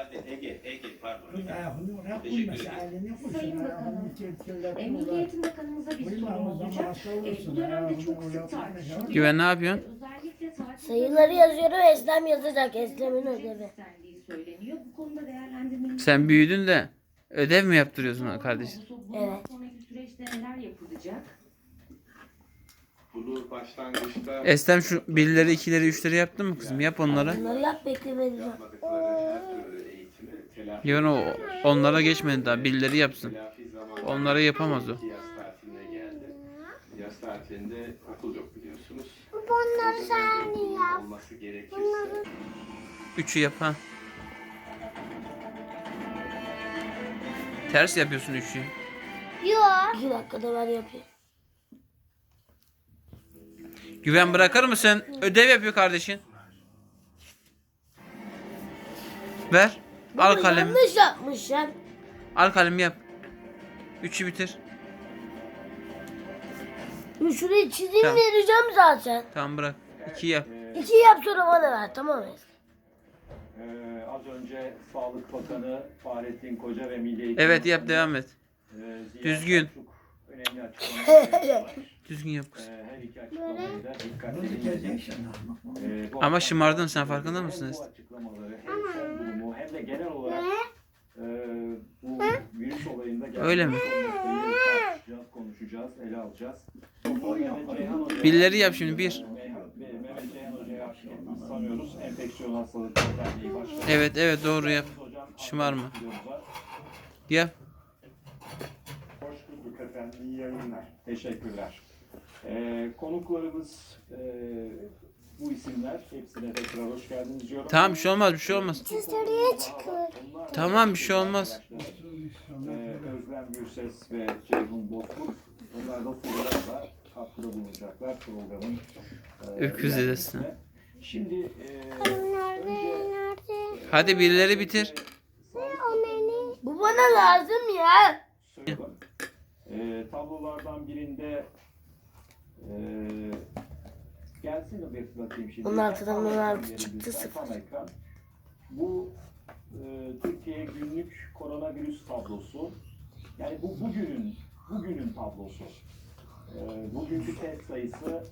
Sade, Ege, Ege pardon. Kız ayağını oraya Teşekkür koymasın. ederim. Elini koysun. Sayın Ayağını Bakanım, kirlettirler, E, Bakanımıza bir sorum olacak. E, bu dönemde çok sık tartışılıyor. Güven ne yapıyorsun? Özellikle tatil Sayıları yazıyorum, Eslem yazacak. Eslem'in ödevi. istendiği söyleniyor. Bu konuda değerlendirmeniz Sen büyüdün de ödev mi yaptırıyorsun ha kardeşim? Bundan Evet. sonraki süreçte neler yapılacak? Bunu başlangıçta Eslem şu birleri, ikileri, üçleri yaptın mı kızım? Yap onları. Bunları yap beklemediğim. yapmadıkları her türlü Güven o onlara geçmedi daha. Birleri yapsın. Onları yapamaz o. Yaz tatilinde okul yok biliyorsunuz. Bunları sen yap. Olması gerekirse Üçü yap ha. Ters yapıyorsun üçü. Yok. İki dakikada ben yapayım. Güven bırakır mısın? Ödev yapıyor kardeşin. Ver. Al Baba kalem. Yanlış yapmış ya. Al kalem yap. Üçü bitir. Şurayı çizeyim Tamam. vereceğim zaten. Tamam bırak. İki yap. İki yap sonra bana ver tamam mı? Ee, az önce Sağlık Bakanı Fahrettin Koca ve Milli Eğitim Evet yap devam et. e, Düzgün. Önemli açıklamalar. Düzgün yap kızım. Ee, her iki açıklamayı da. Ee, Ama şımardın sen, farkında mısınız? Bu açıklamaları hem de genel olarak e, bu virüs olayında Öyle mi? tartışacağız, konuşacağız, ele alacağız. Birileri yap şimdi, bir. Mehmet Mehmet Ceyhan Hoca'ya biz tanıyoruz. Enfeksiyon hastalıkları derneği başkanı. Evet evet doğru yap. Şımarma. Yap. Hoş bulduk efendim. İyi yayınlar. Teşekkürler. Ee, konuklarımız e, bu isimler. Hepsine tekrar hoş geldiniz diyorum. Tamam bir şey olmaz bir şey olmaz. Dışarıya çıkın. Tamam, bir şey olmaz. Ee, Özlem Gürses ve Ceyhun Bozkurt. Onlar da sorularla katkıda bulunacaklar programın. e, Öküz dedesine. ilerlemesine. Şimdi e, önce Hadi birileri bitir. Bu bana lazım ya. söylüyorum. E, tablolardan birinde e, gelsin o bir bakayım şimdi. 16'dan Tam 16 ekran çıktı, verilirse, sıfır. tam ekran. Bu e, Türkiye günlük koronavirüs tablosu. Yani bu bugünün bugünün tablosu. E, bugünkü test sayısı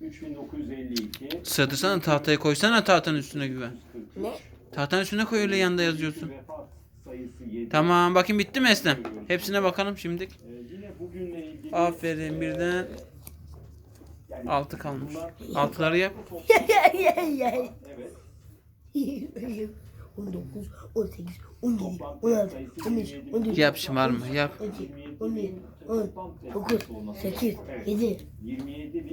3952. Sırtırsana tahtaya koysana tahtanın üstüne güven. Ne? Tahtanın üstüne koy öyle yanında yazıyorsun. Vefat sayısı 7. Tamam bakayım bitti mi Eslem? Hepsine bakalım şimdi. E, yine bugünle ilgili Aferin birden yani altı kalmış. Altıları yap. Evet. 19, 18, 17, Toplam 16, sayısı 15, 27. 14, Yap şımarma yap. 12, 11, 10, 9, 8, 7, 27